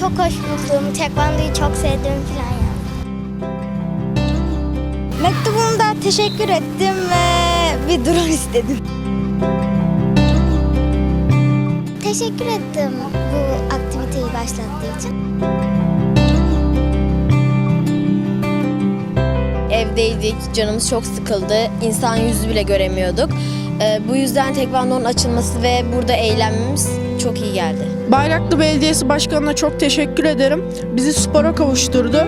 çok hoşnutluyum. Tekvandoyu çok sevdiğim falan ya. Mektubumda teşekkür ettim ve bir drone istedim. Teşekkür ettim bu aktiviteyi başlattığı için. Evdeydik, canımız çok sıkıldı. İnsan yüzü bile göremiyorduk. Ee, bu yüzden tekvandonun açılması ve burada eğlenmemiz çok iyi geldi. Bayraklı Belediyesi Başkanı'na çok teşekkür ederim. Bizi spora kavuşturdu.